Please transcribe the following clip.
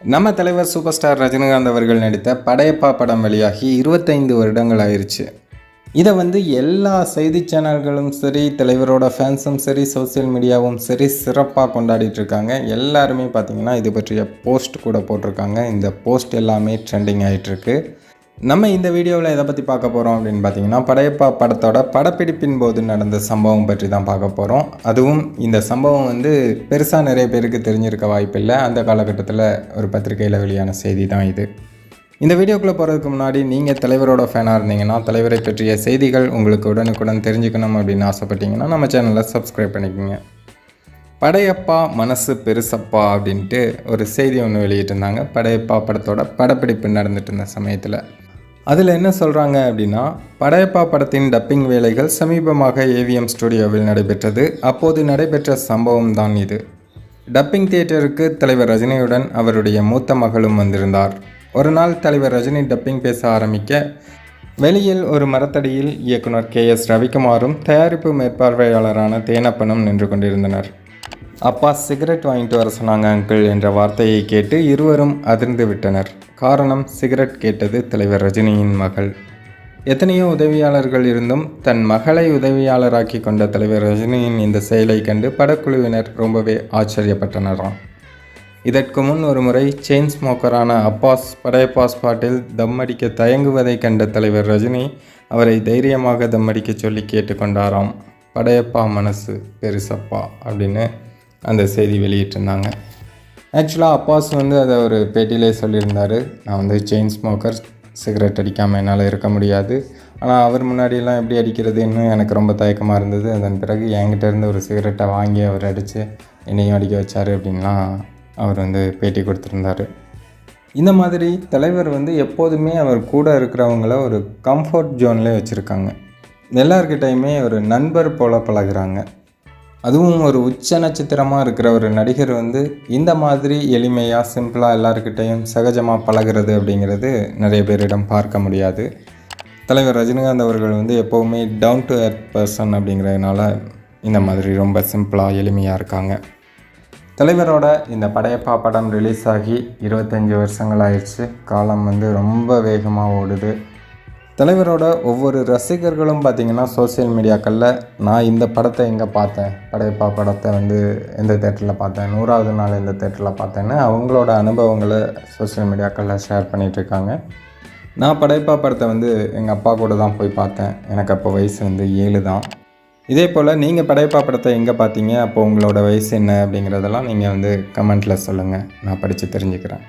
நம்ம தலைவர் super star Rajinikanth அவர்கள் நடித்த படையப்பா படம் வெளியாகி இருபத்தைந்து வருடங்கள் ஆயிடுச்சு இதை வந்து எல்லா செய்தி சேனல்களும் சரி தலைவரோட ஃபேன்ஸும் சரி சோஷியல் மீடியாவும் சரி சிறப்பாக கொண்டாடிட்டு இருக்காங்க. எல்லாருமே பார்த்தீங்கன்னா இது பற்றிய போஸ்ட் கூட போட்டிருக்காங்க. இந்த போஸ்ட் எல்லாமே ட்ரெண்டிங் ஆகிட்டுருக்கு நம்ம இந்த வீடியோவில் எதை பற்றி பார்க்க போகிறோம் அப்படின்னு பார்த்தீங்கன்னா படையப்பா படத்தோட படப்பிடிப்பின் போது நடந்த சம்பவம் பற்றி தான் பார்க்க போகிறோம் அதுவும் இந்த சம்பவம் வந்து பெருசாக நிறைய பேருக்கு தெரிஞ்சிருக்க வாய்ப்பில்லை அந்த காலகட்டத்தில் ஒரு பத்திரிகையில் வெளியான செய்தி தான் இது. இந்த வீடியோக்குள்ளே போகிறதுக்கு முன்னாடி நீங்கள் தலைவரோட ஃபேனாக இருந்தீங்கன்னா தலைவரை பற்றிய செய்திகள் உங்களுக்கு உடனுக்குடன் தெரிஞ்சுக்கணும் அப்படின்னு ஆசைப்பட்டீங்கன்னா நம்ம சேனலை சப்ஸ்கிரைப் பண்ணிக்கோங்க. படையப்பா மனசு பெருசப்பா அப்படின்ட்டு ஒரு செய்தி ஒன்று வெளியிட்டிருந்தாங்க. படையப்பா படத்தோட படப்பிடிப்பு நடந்துட்டு இருந்த சமயத்தில். அதில் என்ன சொல்கிறாங்க அப்படின்னா படையப்பா படத்தின் டப்பிங் வேலைகள் சமீபமாக ஏவிஎம் ஸ்டுடியோவில் நடைபெற்றது. அப்போது நடைபெற்ற சம்பவம் தான் இது. டப்பிங் தியேட்டருக்கு தலைவர் ரஜினியுடன் அவருடைய மூத்த மகளும் வந்திருந்தார். ஒரு நாள் தலைவர் ரஜினி டப்பிங் பேச ஆரம்பிக்க வெளியில் ஒரு மரத்தடியில் இயக்குனர் கே எஸ் ரவிக்குமாரும் தயாரிப்பு மேற்பார்வையாளரான தேனப்பனும் நின்று கொண்டிருந்தனர். அப்பா சிகரெட் வாங்கிட்டு வர சொன்னாங்க அங்கிள் என்ற வார்த்தையை கேட்டு இருவரும் அதிர்ந்து விட்டனர். காரணம் சிகரெட் கேட்டது தலைவர் ரஜினியின் மகள். எத்தனையோ உதவியாளர்கள் இருந்தும் தன் மகளை உதவியாளராக்கி கொண்ட தலைவர் ரஜினியின் இந்த செயலை கண்டு படக்குழுவினர் ரொம்பவே ஆச்சரியப்பட்டனராம். இதற்கு முன் ஒரு முறை செயின் ஸ்மோக்கரான அப்பாஸ் படையப்பா ஸ்பாட்டில் தம் அடிக்க தயங்குவதை கண்ட தலைவர் ரஜினி அவரை தைரியமாக தம்மடிக்க சொல்லி கேட்டுக்கொண்டாராம். படையப்பா மனசு பெருசப்பா அப்படின்னு அந்த செய்தி வெளியிட்டிருந்தாங்க. ஆக்சுவலாக அப்பாஸ் வந்து அதை ஒரு பேட்டியிலே சொல்லியிருந்தார். நான் வந்து செயின் ஸ்மோக்கர் சிகரெட் அடிக்காமல் என்னால் இருக்க முடியாது. ஆனால் அவர் முன்னாடியெல்லாம் எப்படி அடிக்கிறதுன்னு எனக்கு ரொம்ப தயக்கமாக இருந்தது. அதன் பிறகு என்கிட்ட இருந்து ஒரு சிகரெட்டை வாங்கி அவர் அடித்து என்னையும் அடிக்க வச்சார் அப்படின்லாம் அவர் வந்து பேட்டி கொடுத்துருந்தாரு. இந்த மாதிரி தலைவர் வந்து எப்போதுமே அவர் கூட இருக்கிறவங்கள ஒரு கம்ஃபர்ட் ஜோன்லேயே வச்சுருக்காங்க. எல்லாருக்கிட்டையுமே ஒரு நண்பர் போல் பழகுறாங்க. அதுவும் ஒரு உச்ச நட்சத்திரமாக இருக்கிற ஒரு நடிகர் வந்து இந்த மாதிரி எளிமையாக சிம்பிளாக எல்லாருக்கிட்டையும் சகஜமாக பழகிறது அப்படிங்கிறது நிறைய பேரிடம் பார்க்க முடியாது. தலைவர் ரஜினிகாந்த் அவர்கள் வந்து எப்போவுமே டவுன் டு எர்த் பர்சன் அப்படிங்கிறதுனால இந்த மாதிரி ரொம்ப சிம்பிளாக எளிமையாக இருக்காங்க. தலைவரோட இந்த படையப்பா படம் ரிலீஸ் ஆகி இருபத்தஞ்சி வருஷங்கள் ஆயிடுச்சு. காலம் வந்து ரொம்ப வேகமாக ஓடுது. தலைவரோட ஒவ்வொரு ரசிகர்களும் பார்த்திங்கன்னா சோஷியல் மீடியாக்களில் நான் இந்த படத்தை எங்கே பார்த்தேன்? படையப்பா படத்தை வந்து எந்த தேட்டரில் பார்த்தேன்? நூறாவது நாள் எந்த தேட்டரில் பார்த்தேன்னு அவங்களோட அனுபவங்களை சோஷியல் மீடியாக்களில் ஷேர் பண்ணிகிட்ருக்காங்க நான் படையப்பா படத்தை வந்து எங்கள் அப்பா கூட தான் போய் பார்த்தேன். எனக்கு அப்போ வயசு வந்து ஏழு தான். இதே போல் நீங்கள் படையப்பா படத்தை எங்கே பார்த்தீங்க? அப்போ உங்களோட வயசு என்ன அப்படிங்கிறதெல்லாம் நீங்கள் வந்து கமெண்ட்டில் சொல்லுங்கள் நான் படித்து தெரிஞ்சுக்கிறேன்.